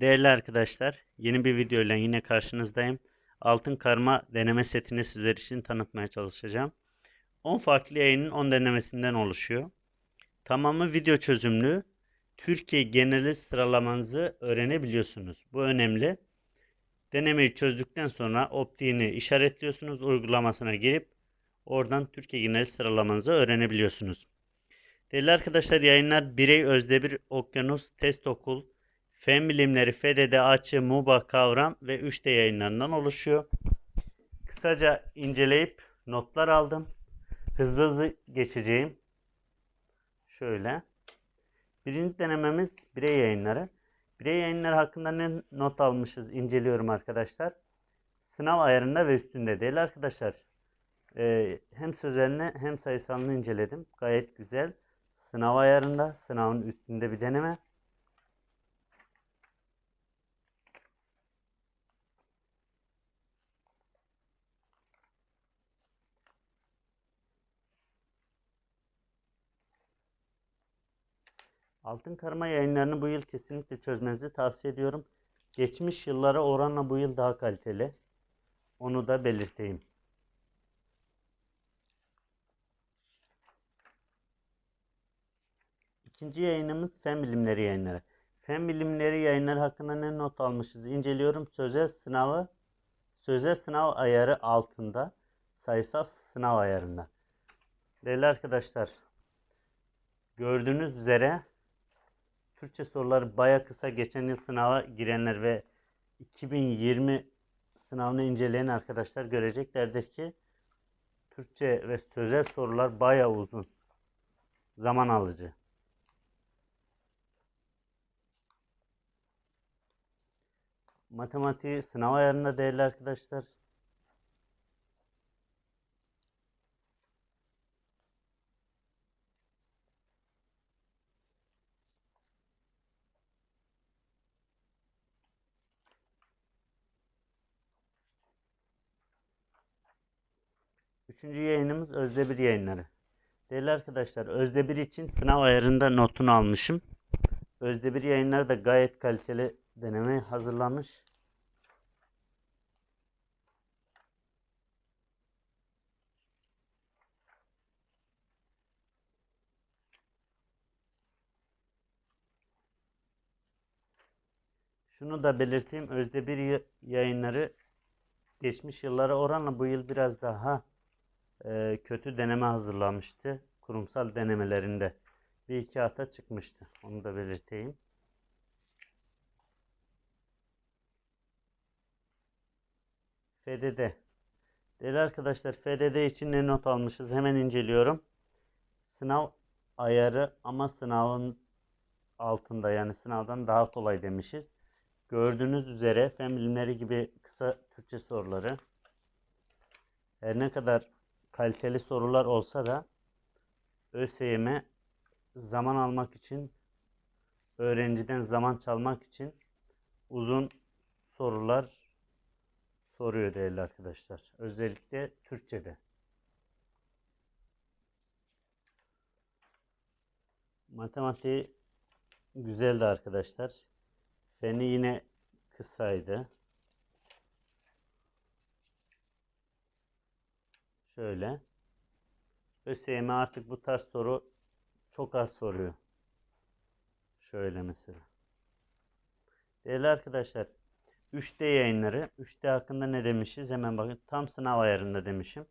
Değerli arkadaşlar, yeni bir video ile yine karşınızdayım. Altın karma deneme setini sizler için tanıtmaya çalışacağım. 10 farklı yayının 10 denemesinden oluşuyor. Tamamı video çözümlü. Türkiye geneli sıralamanızı öğrenebiliyorsunuz. Bu önemli. Denemeyi çözdükten sonra optiğini işaretliyorsunuz. Uygulamasına girip oradan Türkiye geneli sıralamanızı öğrenebiliyorsunuz. Değerli arkadaşlar yayınlar Birey Özdebir Okyanus Test Okul Fen Bilimleri FDD Açı MUBA Kavram ve 3D yayınlarından oluşuyor. Kısaca inceleyip notlar aldım. Hızlı hızlı geçeceğim. Şöyle. Birinci denememiz birey yayınları. Birey yayınları hakkında ne not almışız inceliyorum arkadaşlar. Sınav ayarında ve üstünde değil arkadaşlar. Ee, hem sözelini hem sayısalını inceledim. Gayet güzel. Sınav ayarında, sınavın üstünde bir deneme. Altın karma yayınlarını bu yıl kesinlikle çözmenizi tavsiye ediyorum. Geçmiş yıllara oranla bu yıl daha kaliteli. Onu da belirteyim. İkinci yayınımız Fen Bilimleri yayınları. Fen Bilimleri yayınları hakkında ne not almışız? İnceliyorum. Sözel sınavı, sözel sınav ayarı altında, sayısal sınav ayarında. Değerli arkadaşlar, gördüğünüz üzere Türkçe soruları baya kısa. Geçen yıl sınava girenler ve 2020 sınavını inceleyen arkadaşlar göreceklerdir ki Türkçe ve sözel sorular baya uzun. Zaman alıcı. Matematiği sınav ayarında değerli arkadaşlar. Üçüncü yayınımız Özde Bir yayınları. Değerli arkadaşlar Özde Bir için sınav ayarında notunu almışım. Özde Bir yayınları da gayet kaliteli deneme hazırlamış. Şunu da belirteyim. Özde Bir yayınları geçmiş yıllara oranla bu yıl biraz daha e, kötü deneme hazırlamıştı. Kurumsal denemelerinde bir iki hata çıkmıştı. Onu da belirteyim. FDD. Değerli arkadaşlar FDD için ne not almışız? Hemen inceliyorum. Sınav ayarı ama sınavın altında yani sınavdan daha kolay demişiz. Gördüğünüz üzere fen bilimleri gibi kısa Türkçe soruları her ne kadar kaliteli sorular olsa da ÖSYM zaman almak için öğrenciden zaman çalmak için uzun sorular soruyor değerli arkadaşlar. Özellikle Türkçe'de. Matematiği güzeldi arkadaşlar. Feni yine kısaydı. Şöyle. ÖSYM artık bu tarz soru çok az soruyor. Şöyle mesela. Değerli arkadaşlar 3D yayınları. 3D hakkında ne demişiz? Hemen bakın. Tam sınav ayarında demişim.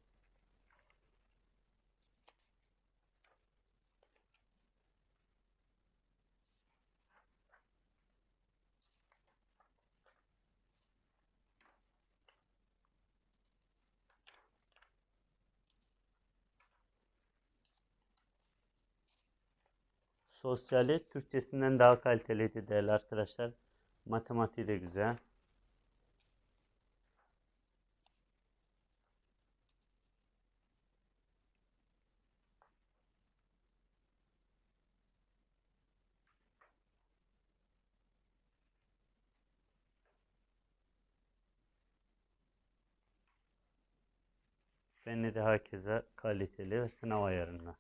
Sosyali Türkçesinden daha kaliteliydi değerli arkadaşlar. Matematiği de güzel. Feni de herkese kaliteli ve sınav ayarında.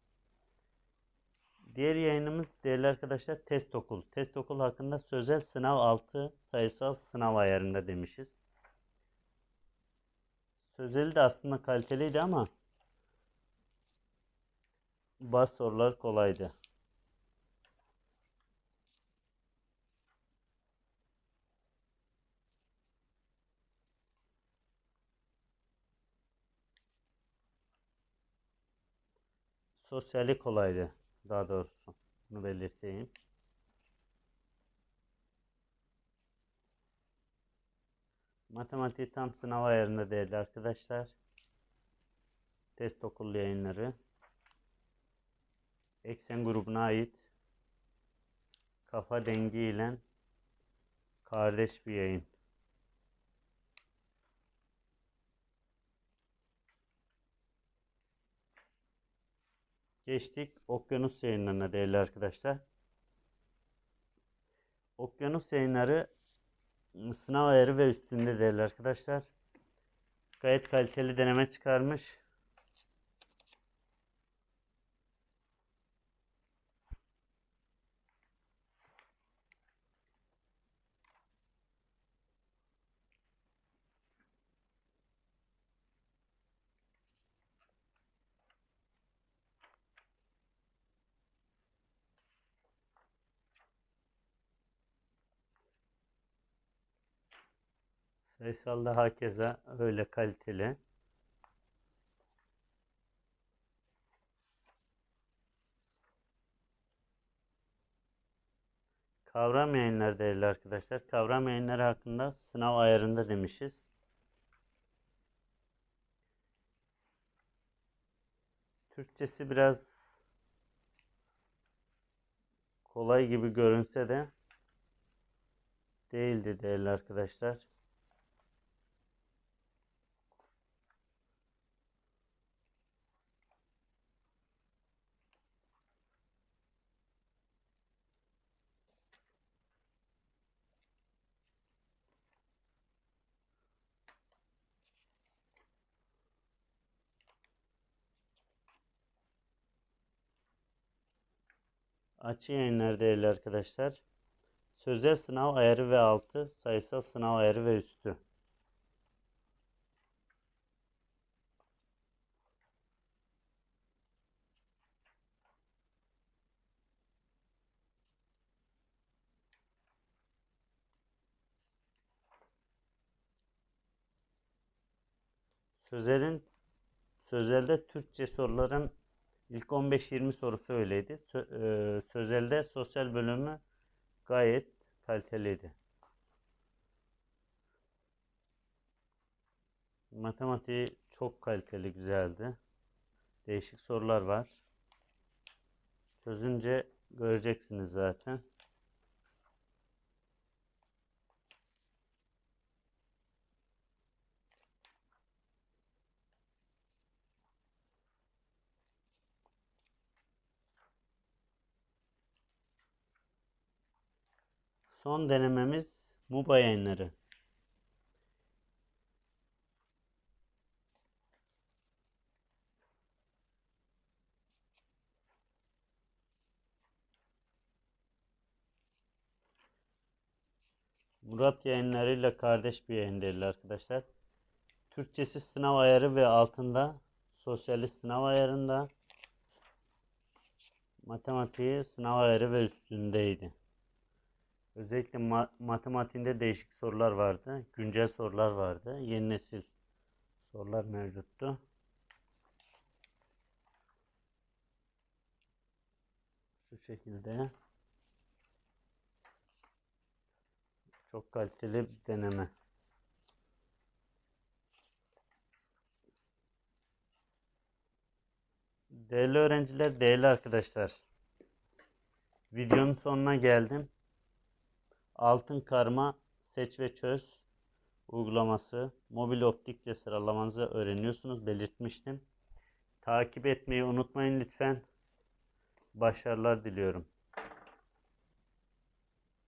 Diğer yayınımız değerli arkadaşlar test okul. Test okul hakkında sözel sınav 6 sayısal sınav ayarında demişiz. Sözeli de aslında kaliteliydi ama bazı sorular kolaydı. Sosyali kolaydı daha doğrusu. Bunu belirteyim. Matematik tam sınav ayarında değerli arkadaşlar. Test okul yayınları. Eksen grubuna ait kafa dengi ile kardeş bir yayın. Geçtik okyanus yayınlarına değerli arkadaşlar. Okyanus yayınları sınav ayarı ve üstünde değerli arkadaşlar. Gayet kaliteli deneme çıkarmış. Sayısalda hakeza öyle kaliteli. Kavram yayınları değerli arkadaşlar. Kavram yayınları hakkında sınav ayarında demişiz. Türkçesi biraz kolay gibi görünse de değildi değerli arkadaşlar. Açı yayınlar değerli arkadaşlar. Sözel sınav ayarı ve altı, sayısal sınav ayarı ve üstü. Sözelin sözelde Türkçe soruların ilk 15-20 sorusu öyleydi. E, sözelde sosyal bölümü gayet kaliteliydi. Matematiği çok kaliteli, güzeldi. Değişik sorular var. Çözünce göreceksiniz zaten. Son denememiz MUBA yayınları. Murat yayınlarıyla kardeş bir yayın arkadaşlar. Türkçesi sınav ayarı ve altında sosyalist sınav ayarında matematiği sınav ayarı ve üstündeydi. Özellikle ma matematiğinde değişik sorular vardı. Güncel sorular vardı. Yeni nesil sorular mevcuttu. Şu şekilde. Çok kaliteli bir deneme. Değerli öğrenciler, değerli arkadaşlar. Videonun sonuna geldim. Altın karma seç ve çöz uygulaması mobil optikle sıralamanızı öğreniyorsunuz belirtmiştim. Takip etmeyi unutmayın lütfen. Başarılar diliyorum.